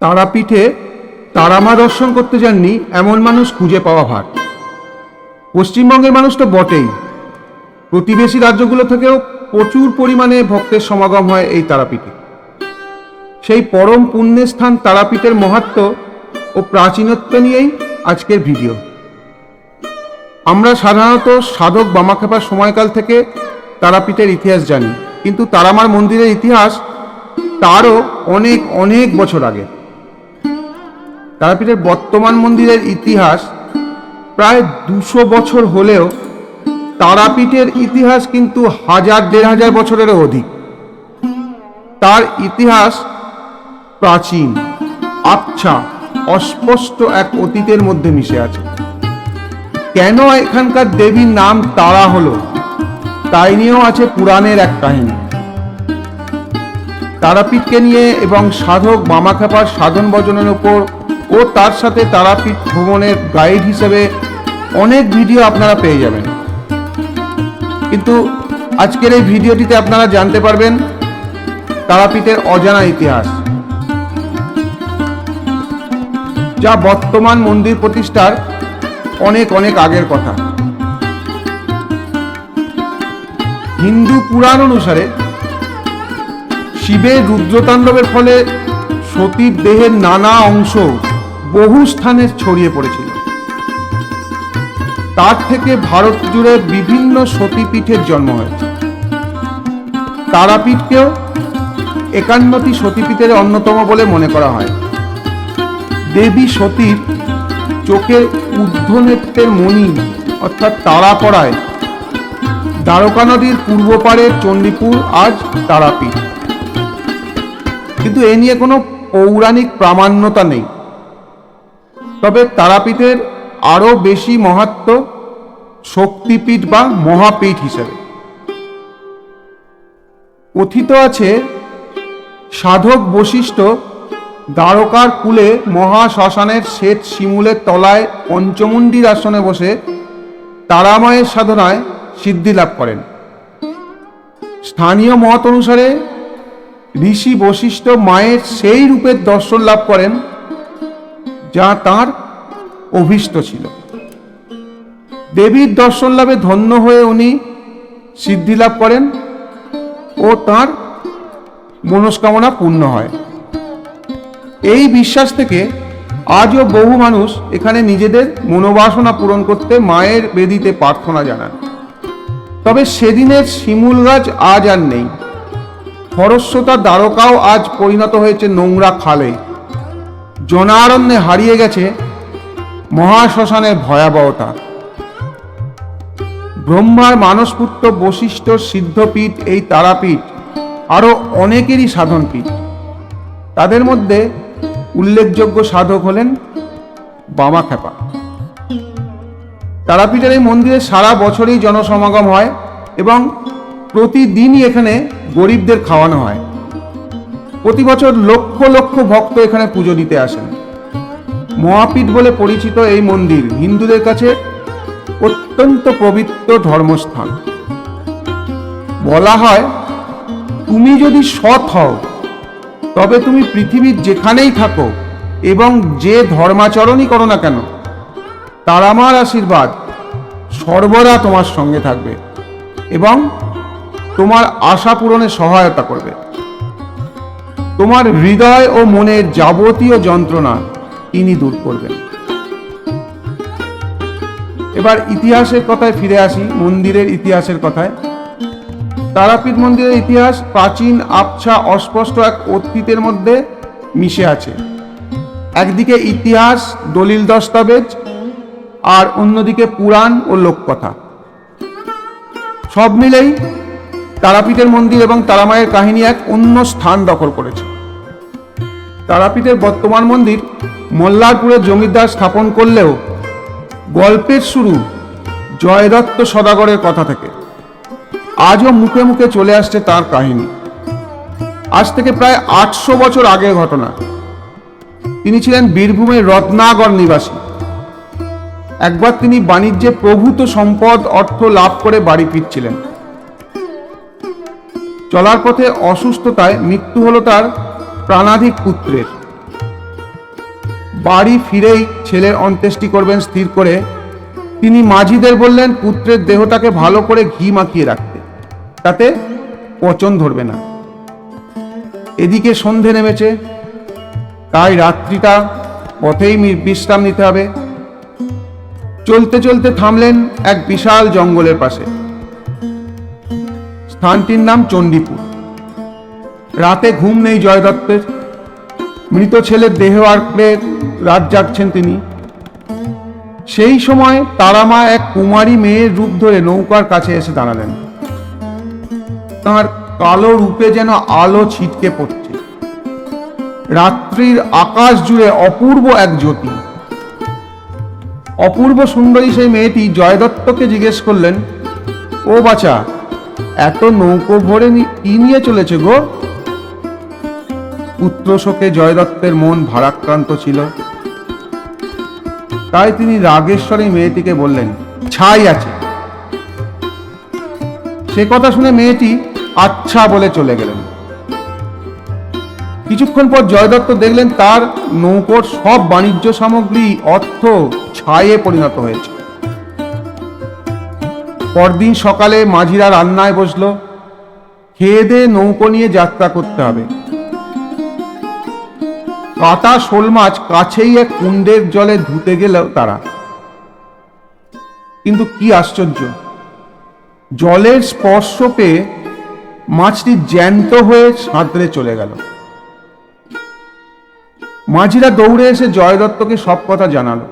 তারাপীঠে তারামা দর্শন করতে যাননি এমন মানুষ খুঁজে পাওয়া ভার। পশ্চিমবঙ্গের মানুষ তো বটেই। প্রতিবেশী রাজ্যগুলো থেকেও প্রচুর পরিমাণে ভক্তের সমাগম হয় এই তারাপীঠে। সেই পরম পুণ্যের স্থান তারাপীঠের মহাত্ম ও প্রাচীনত্ব নিয়েই আজকের ভিডিও। আমরা সাধারণত সাধক বামাখ্যাপার সময়কাল থেকে তারাপীঠের ইতিহাস জানি। কিন্তু তারামার মন্দিরের ইতিহাস তারও অনেক অনেক বছর আগে। তারাপীঠের বর্তমান মন্দিরের ইতিহাস প্রায় দুশো বছর হলেও তারাপীঠের ইতিহাস কিন্তু হাজার দেড় হাজার বছরেরও অধিক। তার ইতিহাস প্রাচীন আচ্ছা অস্পষ্ট এক অতীতের মধ্যে মিশে আছে। কেন এখানকার দেবীর নাম তারা হলো, তাই নিয়েও আছে পুরাণের এক কাহিনী। তারাপীঠকে নিয়ে এবং সাধক মামাখ্যাপার সাধন ভজনের উপর ও তার সাথে তারাপীঠ ভ্রমণের গাইড হিসেবে অনেক ভিডিও আপনারা পেয়ে যাবেন। কিন্তু আজকের এই ভিডিওটিতে আপনারা জানতে পারবেন তারাপীঠের অজানা ইতিহাস। যা বর্তমান মন্দির প্রতিষ্ঠার অনেক অনেক আগের কথা। হিন্দু পুরাণ অনুসারে শিবের রুদ্রতাণ্ডবের ফলে সতীর দেহের নানা অংশ বহু স্থানে ছড়িয়ে পড়েছিল। তার থেকে ভারত জুড়ে বিভিন্ন সতীপীঠের জন্ম হয়েছে। তারাপীঠকেও একান্নটি সতীপীঠের অন্যতম বলে মনে করা হয়। দেবী সতীর চোখের ঊর্ধ্বনেত্রের মণি অর্থাৎ তারা পড়ায় দ্বারকা নদীর পূর্ব পাড়ের চণ্ডীপুর আজ তারাপীঠ। কিন্তু এ নিয়ে কোনো পৌরাণিক প্রামাণ্যতা নেই। তবে তারাপীঠের আরও বেশি মহাত্ম শক্তিপীঠ বা মহাপীঠ হিসেবে। কথিত আছে, সাধক বশিষ্ঠ দ্বারকার কুলে মহা শ্মশানের শ্বেত শিমুলের তলায় পঞ্চমুণ্ডির আসনে বসে তারাময়ের সাধনায় সিদ্ধি লাভ করেন। স্থানীয় মত অনুসারে ঋষি বশিষ্ঠ মায়ের সেই রূপের দর্শন লাভ করেন যা তার অভীষ্ট ছিল। দেবীর দর্শন লাভে ধন্য হয়ে উনি সিদ্ধি লাভ করেন ও তার মনস্কামনা পূর্ণ হয়। এই বিশ্বাস থেকে আজও বহু মানুষ এখানে নিজেদের মনোবাসনা পূরণ করতে মায়ের বেদিতে প্রার্থনা জানান। তবে সেদিনের শিমুল গাছ আজ আর নেই। খরস্রোতা দ্বারকাও আজ পরিণত হয়েছে নোংরা খালে। জনারণ্যে হারিয়ে গেছে মহাশ্মশানের ভয়াবহতা। ব্রহ্মার মানসপুত্র বশিষ্ঠ সিদ্ধপীঠ এই তারাপীঠ আরও অনেকেরই সাধনপীঠ। তাদের মধ্যে উল্লেখযোগ্য সাধক হলেন বামাখ্যাপা। তারাপীঠের এই মন্দিরে সারা বছরই জনসমাগম হয় এবং প্রতিদিনই এখানে গরিবদের খাওয়ানো হয়। প্রতি বছর লক্ষ লক্ষ ভক্ত এখানে পুজো দিতে আসেন। মহাপীঠ বলে পরিচিত এই মন্দির হিন্দুদের কাছে অত্যন্ত পবিত্র ধর্মস্থান। বলা হয়, তুমি যদি সৎ হও, তবে তুমি পৃথিবীর যেখানেই থাকো এবং যে ধর্মাচরণই করো না কেন, তার আমার আশীর্বাদ সর্বদা তোমার সঙ্গে থাকবে এবং তোমার আশা পূরণে সহায়তা করবে। তোমার হৃদয় ও মনের যাবতীয় যন্ত্রণা তিনি দূর করবেন। এবার ইতিহাসের কথায় ফিরে আসি, মন্দিরের ইতিহাসের কথায়। তারাপীঠ মন্দিরের ইতিহাস প্রাচীন, আবছা, অস্পষ্ট এক অতীতের মধ্যে মিশে আছে। একদিকে ইতিহাস, দলিল দস্তাবেজ, আর অন্যদিকে পুরাণ ও লোককথা। সব মিলেই তারাপীঠের মন্দির এবং তারামায়ের কাহিনী এক অন্য স্থান দখল করেছে। তারাপীঠের বর্তমান মন্দির মল্লারপুরে জমিদার স্থাপন করলেও গল্পের শুরু জয়দত্ত সদাগরের কথা থেকে। আজও মুখে মুখে চলে আসছে তার কাহিনী। আজ থেকে প্রায় আটশো বছর আগের ঘটনা। তিনি ছিলেন বীরভূমের রত্নাগর নিবাসী। একবার তিনি বাণিজ্যে প্রভূত সম্পদ, অর্থ লাভ করে বাড়ি ফিরছিলেন। চলার পথে অসুস্থতায় মৃত্যু হলো তার প্রাণাধিক পুত্রের। বাড়ি ফিরেই ছেলের অন্ত্যেষ্টি করবেন স্থির করে। তিনি মাঝিদের বললেন, পুত্রের দেহটাকে ভালো করে ঘি মাখিয়ে রাখতে। তাতে পচন ধরবে না। এদিকে সন্ধে নেমেছে। তাই রাত্রিটা পথেই বিশ্রাম নিতে হবে। চলতে চলতে থামলেন এক বিশাল জঙ্গলের পাশে। স্থানটির নাম চণ্ডীপুর। রাতে ঘুম নেই জয় দত্তের মৃত ছেলের দেহ আঁকড়ে রাত জাগছেন তিনি। সেই সময় তারামা এক কুমারী মেয়ের রূপ ধরে নৌকার কাছে এসে দাঁড়ালেন। তার কালো রূপে যেন আলো ছিটকে পড়ছে। রাত্রির আকাশ জুড়ে অপূর্ব এক জ্যোতি। অপূর্ব সুন্দরী সেই মেয়েটি জয়দত্তকে জিজ্ঞেস করলেন, ও বাছা এত নৌকো ভরে কি নিয়ে চলেছে গো? পুত্র শোকে জয়দত্তের মন ভারাক্রান্ত ছিল। তাই তিনি রাগেশ্বরী মেয়েটিকে বললেন, ছাই আছে। সে কথা শুনে মেয়েটি আচ্ছা বলে চলে গেলেন। কিছুক্ষণ পর জয়দত্ত দেখলেন তার নৌকোর সব বাণিজ্য সামগ্রী অর্থ ছায়ে পরিণত হয়েছে। পরদিন সকালে মাঝিরা রান্নায় বসল। খেয়ে দিয়ে নৌকো নিয়ে যাত্রা করতে হবে। কাটা শোল মাছ কাছেই এক কুণ্ডের জলে ধুতে গেল তারা। কিন্তু কি আশ্চর্য, জলের স্পর্শ পেয়ে মাছটি জ্যান্ত হয়ে সাঁতরে চলে গেল। মাঝিরা দৌড়ে এসে জয়দত্তকে সব কথা জানালো।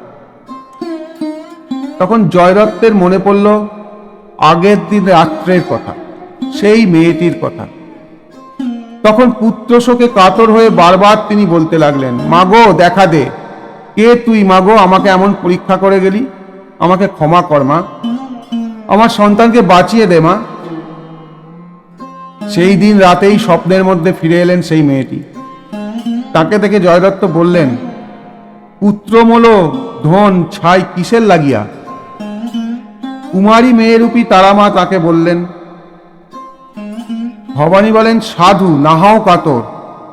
তখন জয়দত্তের মনে পড়ল আগের দিন রাত্রের কথা, সেই মেয়েটির কথা। তখন পুত্র শোকে কাতর হয়ে বারবার তিনি বলতে লাগলেন, মাগো, দেখা দে। কে তুই, মাগো? আমাকে এমন পরীক্ষা করে গেলি? আমাকে ক্ষমা কর, মা। আমার সন্তানকে বাঁচিয়ে দে, মা। সেই দিন রাতেই স্বপ্নের মধ্যে ফিরে এলেন সেই মেয়েটি। তাকে দেখে জয়দত্ত বললেন, পুত্রমূল, ধন, ছাই কিসের লাগিয়া? কুমারী মেয়েরূপী তারামা তাকে বললেন? ভবানী বলেন, সাধু, নাহাও কাতর।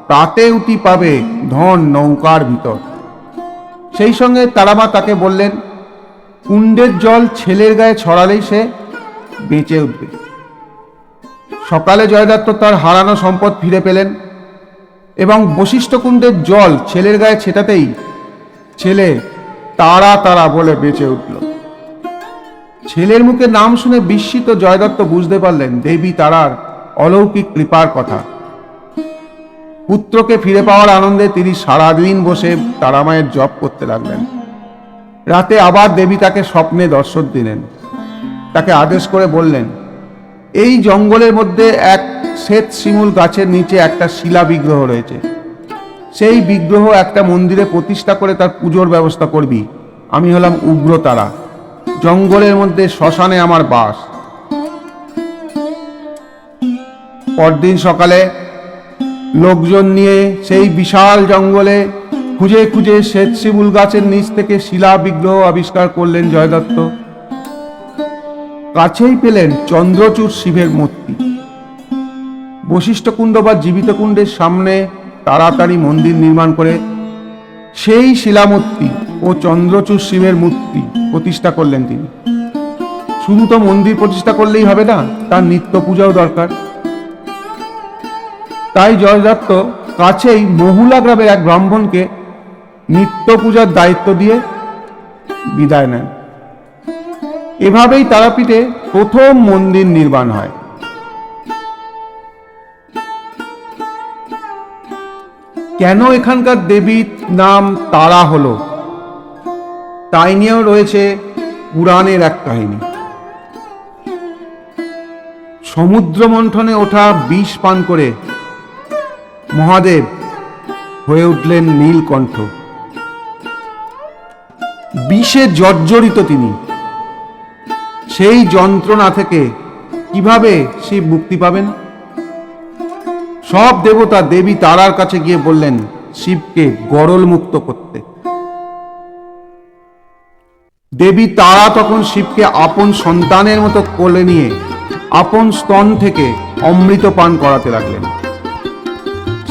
তাতে উটি পাবে ধন নৌকার ভিতর। সেই সঙ্গে তারামা তাকে বললেন কুণ্ডের জল ছেলের গায়ে ছড়ালেই সে বেঁচে উঠবে। সকালে জয়দত্ত তার হারানো সম্পদ ফিরে পেলেন এবং বশিষ্ঠ কুণ্ডের জল ছেলের গায়ে ছেটাতেই ছেলে তারা তারা বলে বেঁচে উঠল। ছেলের মুখে নাম শুনে বিস্মিত জয়দত্ত বুঝতে পারলেন দেবী তারার অলৌকিক কৃপার কথা। পুত্রকে ফিরে পাওয়ার আনন্দে তিনি সারাদিন বসে তারামায়ের জপ করতে লাগলেন। রাতে আবার দেবী তাকে স্বপ্নে দর্শন দিলেন। তাকে আদেশ করে বললেন, এই জঙ্গলের মধ্যে এক শ্বেত শিমুল গাছের নিচে একটা শিলা বিগ্রহ রয়েছে। সেই বিগ্রহ একটা মন্দিরে প্রতিষ্ঠা করে তার পুজোর ব্যবস্থা করবি। আমি হলাম উগ্রতারা। জঙ্গলের মধ্যে শ্মশানে আমার বাস। পরদিন সকালে লোকজন নিয়ে সেই বিশাল জঙ্গলে খুঁজে খুঁজে শ্বেত শিমুল গাছের নিচ থেকে শিলা বিগ্রহ আবিষ্কার করলেন জয়দত্ত। কাছেই পেলেন চন্দ্রচূড় শিবের মূর্তি। বশিষ্ঠ কুণ্ড বা জীবিত কুণ্ডের সামনে তাড়াতাড়ি মন্দির নির্মাণ করে সেই শিলামূর্তি ও চন্দ্রচূড় শিবের মূর্তি প্রতিষ্ঠা করলেন তিনি। শুধু তো মন্দির প্রতিষ্ঠা করলেই হবে না, তার নিত্য পূজাও দরকার। তাই জয়দত্ত কাছেই মহুলা গ্রামের এক ব্রাহ্মণকে নিত্য পূজার দায়িত্ব দিয়ে বিদায় নেন। এভাবেই তারাপীঠে প্রথম মন্দির নির্মাণ হয়। কেন এখানকার দেবীর নাম তারা হলো? তাই নিয়েও রয়েছে পুরাণের এক কাহিনী। সমুদ্র মন্থনে ওঠা বিষ পান করে মহাদেব হয়ে উঠলেন নীলকণ্ঠ। বিষে জর্জরিত তিনি। সেই যন্ত্রণা থেকে কীভাবে সে মুক্তি পাবেন? সব দেবতা দেবী তারার কাছে গিয়ে বললেন, শিবকে গরল মুক্ত করতে। দেবী তারা তখন শিবকে আপন সন্তানের মতো কোলে নিয়ে আপন স্তন থেকে অমৃত পান করাতে লাগলেন।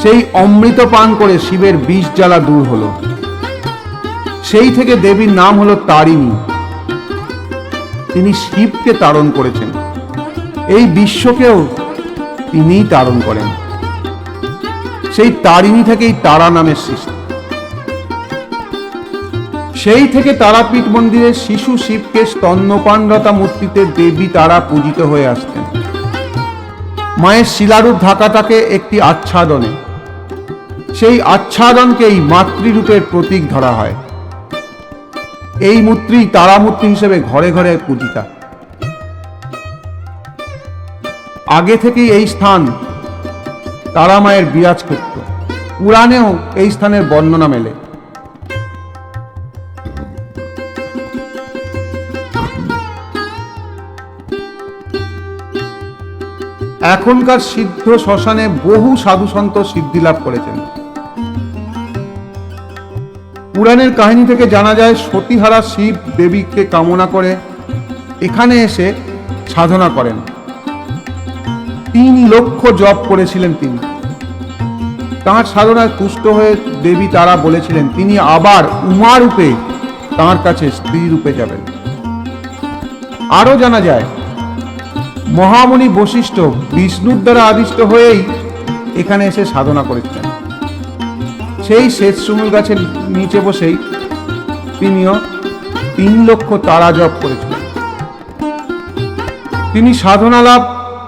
সেই অমৃত পান করে শিবের বিষ জ্বালা দূর হলো। সেই থেকে দেবীর নাম হলো তারিণী। তিনি শিবকে তারণ করেছেন। এই বিশ্বকেও তিনিই তারণ করেন। সেই তারিণী থেকেই তারা নামের সৃষ্টি। সেই থেকে তারাপীঠ মন্দিরে শিশু শিবকে স্তন্যপানরতা মূর্তিতে দেবী তারা পূজিত হয়ে আসতেন। মায়ের শিলারূপ ঢাকাটাকে একটি আচ্ছাদনে। সেই আচ্ছাদনকেই মাতৃরূপের প্রতীক ধরা হয়। এই মূর্তি তারামূর্তি হিসেবে ঘরে ঘরে পূজিতা। আগে থেকেই এই স্থান তারা মায়ের বিরাজ ক্ষেত্র পুরাণেও এই স্থানের বর্ণনা মেলে। এখনকার সিদ্ধ শ্মশানে বহু সাধু সন্ত সিদ্ধি লাভ করেছেন। পুরাণের কাহিনী থেকে জানা যায়, সতীহারা শিব দেবীকে কামনা করে এখানে এসে সাধনা করেন। তিন লক্ষ জপ করেছিলেন তিনি। তাঁর সাধনায় তুষ্ট হয়ে দেবী তারা বলেছিলেন, তিনি আবার উমা রূপে তাঁর কাছে স্ত্রী রূপে যাবেন। আরও জানা যায় মহামণি বশিষ্ঠ বিষ্ণুর দ্বারা আদিষ্ট হয়েই এখানে এসে সাধনা করেছিলেন সেই শেষ সুমুল গাছের নিচে বসেই তিনিও তিন লক্ষ তারা জপ করেছিলেন। তিনি সাধনা লাভ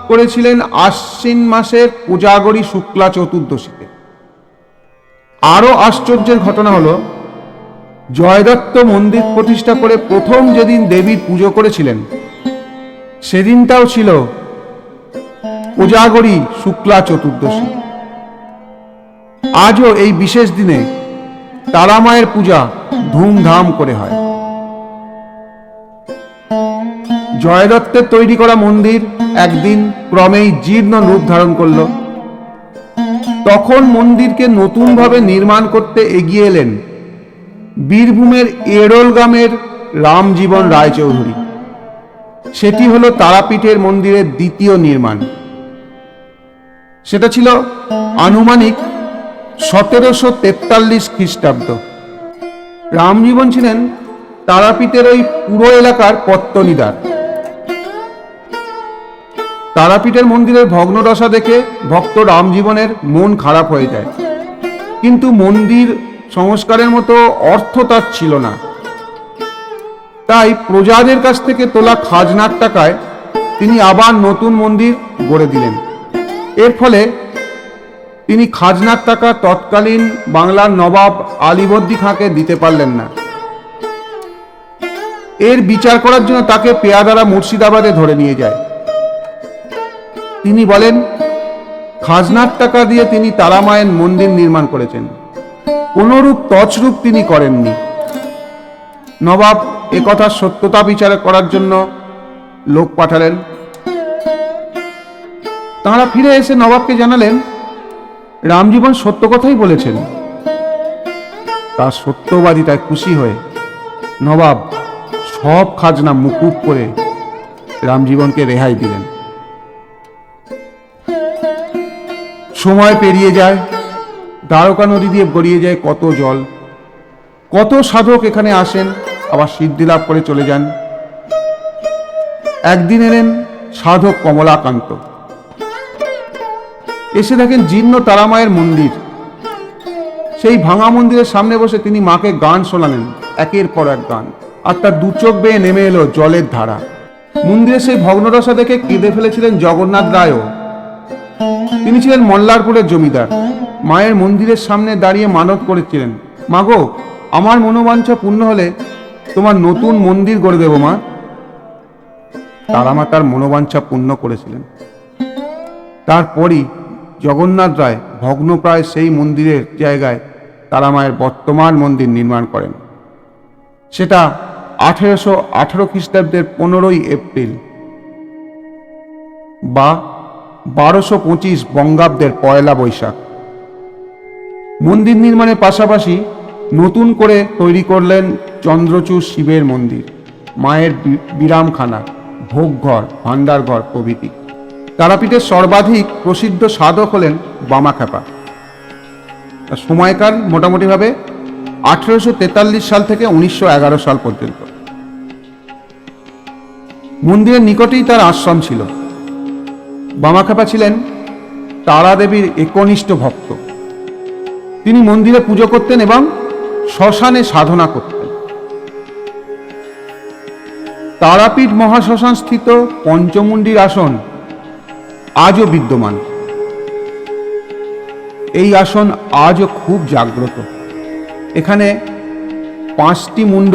করেছিলেন আশ্বিন মাসের পূজাগরী শুক্লা চতুর্দশীতে। আরও আশ্চর্যের ঘটনা হলো, জয়দত্ত মন্দির প্রতিষ্ঠা করে প্রথম যেদিন দেবীর পুজো করেছিলেন সেদিনটাও ছিল পূজাগরী শুক্লা চতুর্দশী। আজও এই বিশেষ দিনে তারা মায়ের পূজা ধুমধাম করে হয়। জয়দত্তের তৈরি করা মন্দির একদিন ক্রমেই জীর্ণ রূপ ধারণ করল। তখন মন্দিরকে নতুনভাবে নির্মাণ করতে এগিয়ে এলেন বীরভূমের এরোল গ্রামের রামজীবন রায়চৌধুরী। সেটি হলো তারাপীঠের মন্দিরের দ্বিতীয় নির্মাণ। সেটা ছিল আনুমানিক সতেরোশো তেতাল্লিশ খ্রিস্টাব্দ। রামজীবন ছিলেন তারাপীঠের ওই পুরো এলাকার পত্তনিদার। তারাপীঠের মন্দিরের ভগ্নদশা দেখে ভক্ত রামজীবনের মন খারাপ হয়ে যায়। কিন্তু মন্দির সংস্কারের মতো অর্থ তার ছিল না। তাই প্রজাদের কাছ থেকে তোলা খাজনার টাকায় তিনি আবার নতুন মন্দির গড়ে দিলেন। এর ফলে তিনি খাজনার টাকা তৎকালীন বাংলার নবাব আলিবর্দী খাঁকে দিতে পারলেন না। এর বিচার করার জন্য তাকে পেয়াদারা মুর্শিদাবাদে ধরে নিয়ে যায়। তিনি বলেন, খাজনার টাকা দিয়ে তিনি তারামায়ের মন্দির নির্মাণ করেছেন। কোনরূপ তছরূপ তিনি করেননি। নবাব একথার সত্যতা বিচার করার জন্য লোক পাঠালেন। তাঁরা ফিরে এসে নবাবকে জানালেন রামজীবন সত্য কথাই বলেছেন। তার সত্যবাদিতায় খুশি হয়ে নবাব সব খাজনা মুকুব করে রামজীবনকে রেহাই দিলেন। সময় পেরিয়ে যায়, দ্বারকা নদী দিয়ে গড়িয়ে যায় কত জল। কত সাধক এখানে আসেন আবার সিদ্ধি লাভ করে চলে যান। একদিন এলেন সাধক কমলাকান্ত। এসে দেখেন জীর্ণ তারামায়ের মন্দির। সেই ভাঙা মন্দিরের সামনে বসে তিনি মাকে গান শোনালেন, একের পর এক গান। আর তার দু চোখ বেয়ে নেমে এলো জলের ধারা। মন্দিরে সেই ভগ্নদশা দেখে কেঁদে ফেলেছিলেন জগন্নাথ রায়ও। তিনি ছিলেন মল্লারপুরের জমিদার। মায়ের মন্দিরের সামনে দাঁড়িয়ে মানত করেছিলেন। মাগো, আমার মনোবাঞ্ছা পূর্ণ হলে তোমার নতুন মন্দির গড়ে দেব, মা। তারামা তার মনোবাঞ্ছা পূর্ণ করেছিলেন। তারপরই জগন্নাথ রায় ভগ্নপ্রায় সেই মন্দিরের জায়গায় তারামায়ের বর্তমান মন্দির নির্মাণ করেন। সেটা আঠেরোশো আঠেরো খ্রিস্টাব্দের পনেরোই এপ্রিল বা বারোশো পঁচিশ বঙ্গাব্দের পয়লা বৈশাখ। মন্দির নির্মাণের পাশাপাশি নতুন করে তৈরি করলেন চন্দ্রচূড় শিবের মন্দির, মায়ের বিরামখানা, ভোগঘর, ভাণ্ডারঘর প্রভৃতি। তারাপীঠের সর্বাধিক প্রসিদ্ধ সাধক হলেন বামাখ্যাপা। সময়কাল মোটামুটিভাবে আঠেরোশো তেতাল্লিশ সাল থেকে উনিশশো এগারো সাল পর্যন্ত। মন্দিরের নিকটেই তার আশ্রম ছিল। বামাখাপা ছিলেন তারা দেবীর একনিষ্ঠ ভক্ত। তিনি মন্দিরে পুজো করতেন এবং শ্মশানে সাধনা করতেন। তারাপীঠ মহাশ্মশান স্থিত পঞ্চমুণ্ডির আসন আজও বিদ্যমান। এই আসন আজও খুব জাগ্রত। এখানে পাঁচটি মুন্ড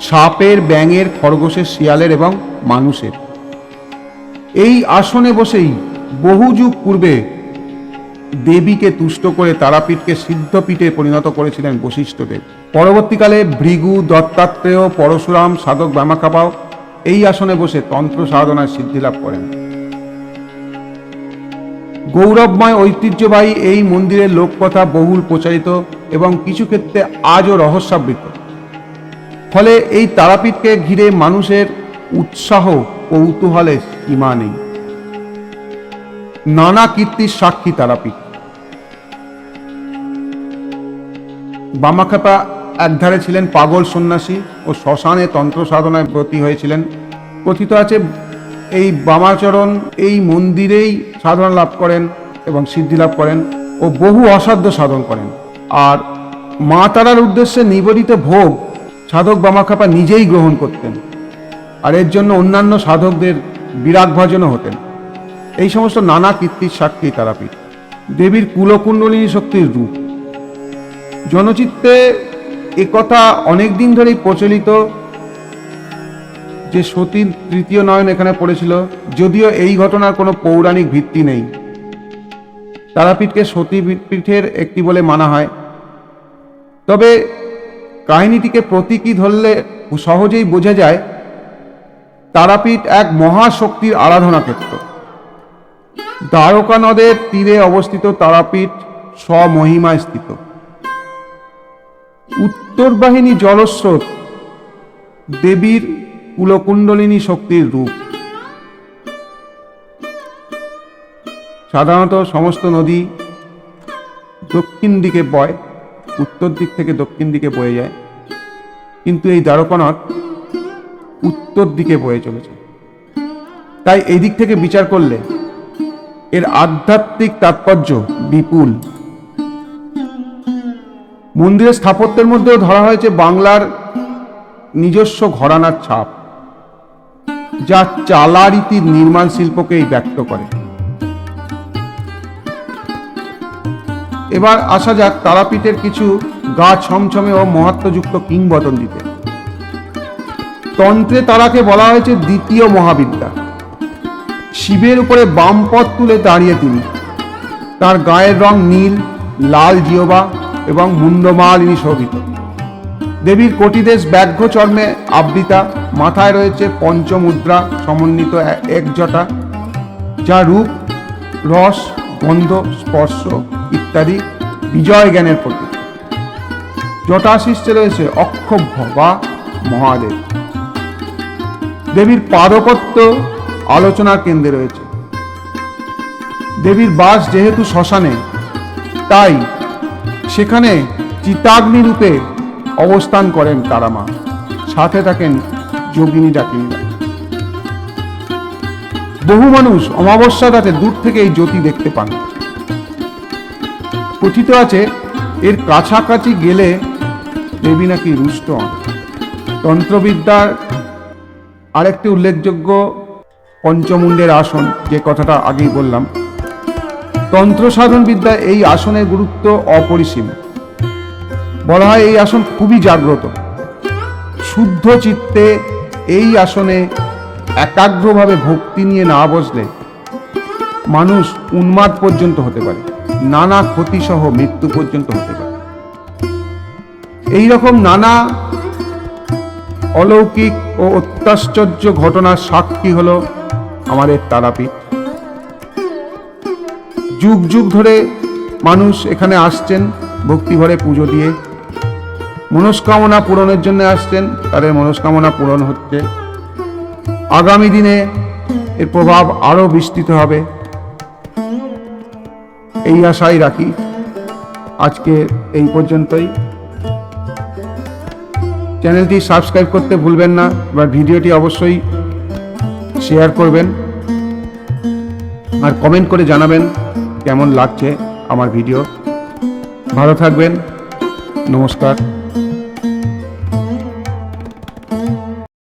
সাপের ব্যাঙের খরগোশের শিয়ালের এবং মানুষের। এই আসনে বসেই বহু যুগ পূর্বে দেবীকে তুষ্ট করে তারাপীঠকে সিদ্ধপীঠে পরিণত করেছিলেন বশিষ্ঠদেব পরবর্তীকালে ভৃগু, দত্তাত্রেয়, পরশুরাম, সাধক বামাকাপাও এই আসনে বসে তন্ত্র সাধনায় সিদ্ধিলাভ করেন। গৌরবময়, ঐতিহ্যবাহী এই মন্দিরের লোককথা বহুল প্রচারিত এবং কিছু ক্ষেত্রে আজও রহস্যাবৃত। ফলে এই তারাপীঠকে ঘিরে মানুষের উৎসাহ কৌতূহলের সীমা নেই। নানা কীর্তির সাক্ষী তারাপীঠ। বামাখাপা একধারে ছিলেন পাগল সন্ন্যাসী ও শ্মশানে তন্ত্র সাধনায় ব্রতী হয়েছিলেন। কথিত আছে, এই বামাচরণ এই মন্দিরেই সাধনা লাভ করেন এবং সিদ্ধি লাভ করেন ও বহু অসাধ্য সাধন করেন। আর মা তারার উদ্দেশ্যে নিবেদিত ভোগ সাধক বামাখাপা নিজেই গ্রহণ করতেন। আর এর জন্য অন্যান্য সাধকদের বিরাট ভজনও হতেন। এই সমস্ত নানা কীর্তির সাক্ষী তারাপীঠ। দেবীর কুলকুণ্ডলিনী শক্তির রূপ। জনচিত্তে একথা অনেক দিন ধরেই প্রচলিত যে সতীর তৃতীয় নয়ন এখানে পড়েছিল, যদিও এই ঘটনার কোনো পৌরাণিক ভিত্তি নেই। তারাপীঠকে সতী পীঠের একটি বলে মানা হয়। তবে কাহিনীটিকে প্রতীকী ধরলে সহজেই বোঝা যায়, তারাপীঠ এক মহাশক্তির আরাধনা ক্ষেত্র দ্বারকা নদের তীরে অবস্থিত তারাপীঠ স্বমহিমায় স্থিত। উত্তর বাহিনী জলস্রোত, দেবীর কুলকুণ্ডলিনী শক্তির রূপ। সাধারণত সমস্ত নদী দক্ষিণ দিকে বয়, উত্তর দিক থেকে দক্ষিণ দিকে বয়ে যায়। কিন্তু এই দ্বারকানদ উত্তর দিকে বয়ে চলেছে। তাই এই দিক থেকে বিচার করলে এর আধ্যাত্মিক তাৎপর্য বিপুল। মন্দিরের স্থাপত্যের মধ্যেও ধরা হয়েছে বাংলার নিজস্ব ঘরানার ছাপ, যা চালা রীতির নির্মাণ শিল্পকেই ব্যক্ত করে। এবার আসা যাক তারাপীঠের কিছু গা ছমছমে ও মহাত্মযুক্ত কিংবদন্তিতে। তন্ত্রে তারাকে বলা হয়েছে দ্বিতীয় মহাবিদ্যা। শিবের উপরে বাম পথ তুলে দাঁড়িয়ে তিনি। তার গায়ের রং নীল, লাল জিওবা এবং মুন্ডমালিনী শোভিত। দেবীর কোটিদেশ ব্যাঘ্র চর্মে আবৃতা, মাথায় রয়েছে পঞ্চমুদ্রা, সমন্বিত এক জটা যা রূপ, রস, গন্ধ, স্পর্শ ইত্যাদি বিজয় জ্ঞানের প্রতীক। জটাশিষ্যে রয়েছে অক্ষভ্য বা মহাদেব। দেবীর পাদপত্য আলোচনার কেন্দ্রে রয়েছে। দেবীর বাস যেহেতু শ্মশানে, তাই সেখানে চিতাগ্নি রূপে অবস্থান করেন তারা মা সাথে থাকেন যোগিনী ডাকিনীরা বহু মানুষ অমাবস্যা রাতে দূর থেকে এই জ্যোতি দেখতে পান। কথিত আছে, এর কাছাকাছি গেলে দেবী নাকি রুষ্ট তন্ত্রবিদ্যার আরেকটি উল্লেখযোগ্য পঞ্চমুণ্ডের আসন, যে কথাটা আগেই বললাম তন্ত্র সাধন বিদ্যা এই আসনের গুরুত্ব অপরিসীম। বলা হয় এই আসন খুবই জাগ্রত। শুদ্ধ চিত্তে এই আসনে একাগ্রভাবে ভক্তি নিয়ে না বসলে মানুষ উন্মাদ পর্যন্ত হতে পারে, নানা ক্ষতিসহ মৃত্যু পর্যন্ত হতে পারে। এই রকম নানা অলৌকিক ও অত্যাশ্চর্য ঘটনার সাক্ষী হলো আমাদের তারাপীঠ। যুগ যুগ ধরে মানুষ এখানে আসছেন ভক্তিভরে পুজো দিয়ে। মনস্কামনা পূরণের জন্য আসছেন, তাদের মনস্কামনা পূরণ হচ্ছে। আগামী দিনে এর প্রভাব আরও বিস্তৃত হবে। এই আশাই রাখি আজকে এই পর্যন্তই। চ্যানেলটি সাবস্ক্রাইব করতে ভুলবেন না বা ভিডিওটি অবশ্যই শেয়ার করবেন। আর কমেন্ট করে জানাবেন কেমন লাগছে আমার ভিডিও? ভালো থাকবেন নমস্কার।